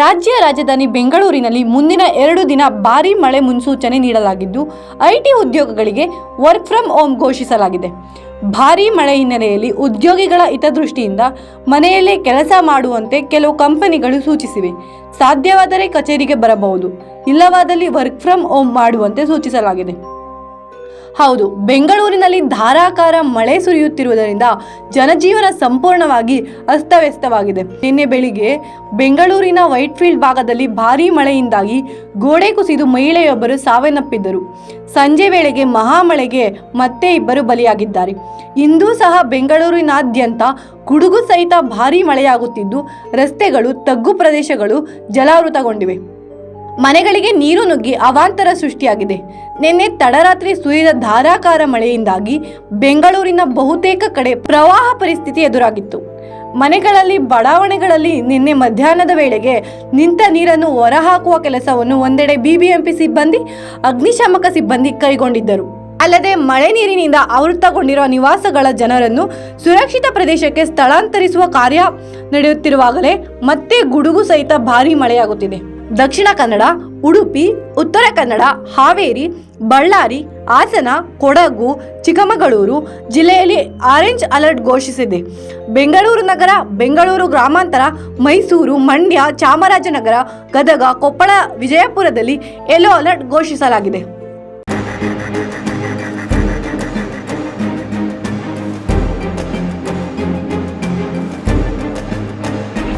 ರಾಜ್ಯ ರಾಜಧಾನಿ ಬೆಂಗಳೂರಿನಲ್ಲಿ ಮುಂದಿನ ಎರಡು ದಿನ ಭಾರೀ ಮಳೆ ಮುನ್ಸೂಚನೆ ನೀಡಲಾಗಿದ್ದು ಐಟಿ ಉದ್ಯೋಗಗಳಿಗೆ ವರ್ಕ್ ಫ್ರಮ್ ಹೋಮ್ ಘೋಷಿಸಲಾಗಿದೆ. ಭಾರೀ ಮಳೆ ಹಿನ್ನೆಲೆಯಲ್ಲಿ ಉದ್ಯೋಗಿಗಳ ಹಿತದೃಷ್ಟಿಯಿಂದ ಮನೆಯಲ್ಲೇ ಕೆಲಸ ಮಾಡುವಂತೆ ಕೆಲವು ಕಂಪನಿಗಳು ಸೂಚಿಸಿವೆ. ಸಾಧ್ಯವಾದರೆ ಕಚೇರಿಗೆ ಬರಬಹುದು, ಇಲ್ಲವಾದಲ್ಲಿ ವರ್ಕ್ ಫ್ರಮ್ ಹೋಮ್ ಮಾಡುವಂತೆ ಸೂಚಿಸಲಾಗಿದೆ. ಹೌದು, ಬೆಂಗಳೂರಿನಲ್ಲಿ ಧಾರಾಕಾರ ಮಳೆ ಸುರಿಯುತ್ತಿರುವುದರಿಂದ ಜನಜೀವನ ಸಂಪೂರ್ಣವಾಗಿ ಅಸ್ತವ್ಯಸ್ತವಾಗಿದೆ. ನಿನ್ನೆ ಬೆಳಿಗ್ಗೆ ಬೆಂಗಳೂರಿನ ವೈಟ್ಫೀಲ್ಡ್ ಭಾಗದಲ್ಲಿ ಭಾರೀ ಮಳೆಯಿಂದಾಗಿ ಗೋಡೆ ಕುಸಿದು ಮಹಿಳೆಯೊಬ್ಬರು ಸಾವನ್ನಪ್ಪಿದ್ದರು. ಸಂಜೆ ವೇಳೆಗೆ ಮಹಾಮಳೆಗೆ ಮತ್ತೆ ಇಬ್ಬರು ಬಲಿಯಾಗಿದ್ದಾರೆ. ಇಂದೂ ಸಹ ಬೆಂಗಳೂರಿನಾದ್ಯಂತ ಗುಡುಗು ಸಹಿತ ಭಾರೀ ಮಳೆಯಾಗುತ್ತಿದ್ದು, ರಸ್ತೆಗಳು, ತಗ್ಗು ಪ್ರದೇಶಗಳು ಜಲಾವೃತಗೊಂಡಿವೆ. ಮನೆಗಳಿಗೆ ನೀರು ನುಗ್ಗಿ ಅವಾಂತರ ಸೃಷ್ಟಿಯಾಗಿದೆ. ನಿನ್ನೆ ತಡರಾತ್ರಿ ಸುರಿದ ಧಾರಾಕಾರ ಮಳೆಯಿಂದಾಗಿ ಬೆಂಗಳೂರಿನ ಬಹುತೇಕ ಕಡೆ ಪ್ರವಾಹ ಪರಿಸ್ಥಿತಿ ಎದುರಾಗಿತ್ತು. ಮನೆಗಳಲ್ಲಿ ಬಡಾವಣೆಗಳಲ್ಲಿ ನಿನ್ನೆ ಮಧ್ಯಾಹ್ನದ ವೇಳೆಗೆ ನಿಂತ ನೀರನ್ನು ಹೊರಹಾಕುವ ಕೆಲಸವನ್ನು ಒಂದೆಡೆ ಬಿಬಿಎಂಪಿ ಸಿಬ್ಬಂದಿ, ಅಗ್ನಿಶಾಮಕ ಸಿಬ್ಬಂದಿ ಕೈಗೊಂಡಿದ್ದರು. ಅಲ್ಲದೆ ಮಳೆ ನೀರಿನಿಂದ ಆವೃತ್ತಗೊಂಡಿರುವ ನಿವಾಸಗಳ ಜನರನ್ನು ಸುರಕ್ಷಿತ ಪ್ರದೇಶಕ್ಕೆ ಸ್ಥಳಾಂತರಿಸುವ ಕಾರ್ಯ ನಡೆಯುತ್ತಿರುವಾಗಲೇ ಮತ್ತೆ ಗುಡುಗು ಸಹಿತ ಭಾರೀ ಮಳೆಯಾಗುತ್ತಿದೆ. ದಕ್ಷಿಣ ಕನ್ನಡ, ಉಡುಪಿ, ಉತ್ತರ ಕನ್ನಡ, ಹಾವೇರಿ, ಬಳ್ಳಾರಿ, ಹಾಸನ, ಕೊಡಗು, ಚಿಕ್ಕಮಗಳೂರು ಜಿಲ್ಲೆಯಲ್ಲಿ ಆರೆಂಜ್ ಅಲರ್ಟ್ ಘೋಷಿಸಿದೆ. ಬೆಂಗಳೂರು ನಗರ, ಬೆಂಗಳೂರು ಗ್ರಾಮಾಂತರ, ಮೈಸೂರು, ಮಂಡ್ಯ, ಚಾಮರಾಜನಗರ, ಗದಗ, ಕೊಪ್ಪಳ, ವಿಜಯಪುರದಲ್ಲಿ ಯೆಲ್ಲೋ ಅಲರ್ಟ್ ಘೋಷಿಸಲಾಗಿದೆ.